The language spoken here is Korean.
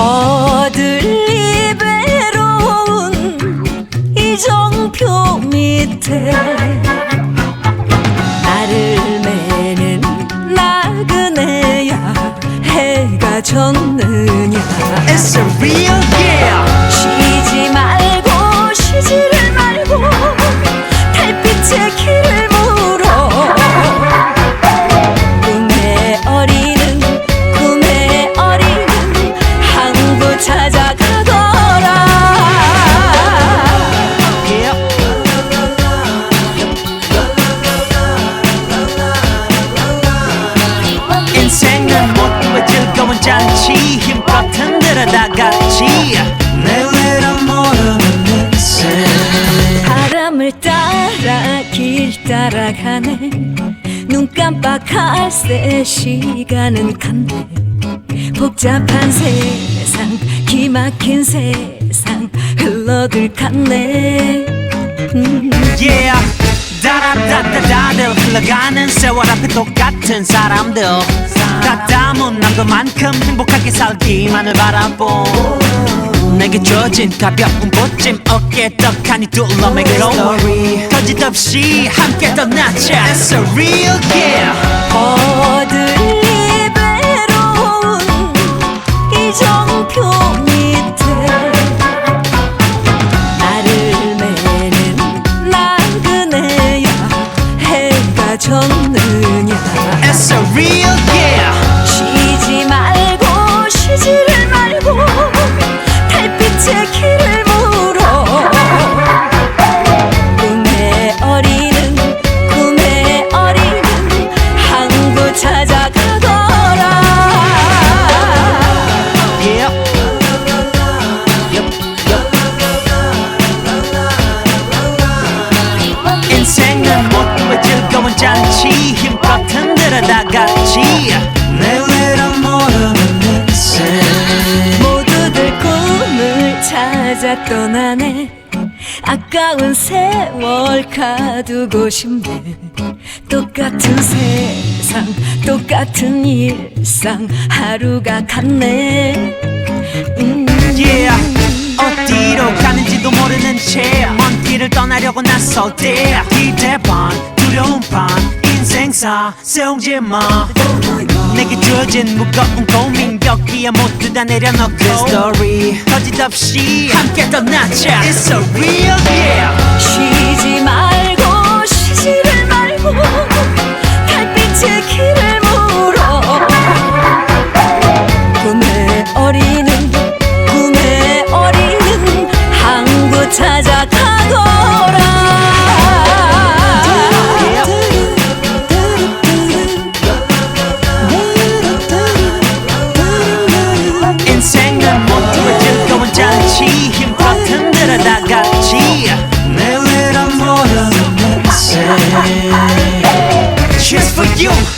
Uh, 외로운 이정표 밑에 잔치 힘껏 흔들어 다 같이. 내외로 모르는 인생 바람을 따라 길 따라가네. 눈 깜빡할 새 시간은 갔네. 복잡한 세상 기막힌 세상 흘러들 갔네. 음. Yeah. 다라다다 다들 흘러가는 세월 앞에 똑같은 사람들 다 담은 남도만큼 행복하게 살기만을 바라보. 내게 주어진 가벼운 보찜 어깨에 떡하니 둘러매고 거짓 없이 함께 떠나자. It's a real yeah 해가 졌느냐. It's a real yeah. 쉬지 말고 쉬지를 즐거운 잔치 힘껏 흔들어 다 같이 내외로 모르는 인생 모두들 꿈을 찾아 떠나네. 아까운 세월 가두고 싶네. 똑같은 세상 똑같은 일상 하루가 갔네. 음. Yeah. 어디로 가는지도 모르는 채 떠나려고 나설 때 기대 반 두려움 반 인생사 세웅지 마. 내게 주어진 무거운 고민 여기에 모두 다 내려놓고 story 거짓 없이 함께 떠나자. It's a real yeah 쉬지 말 you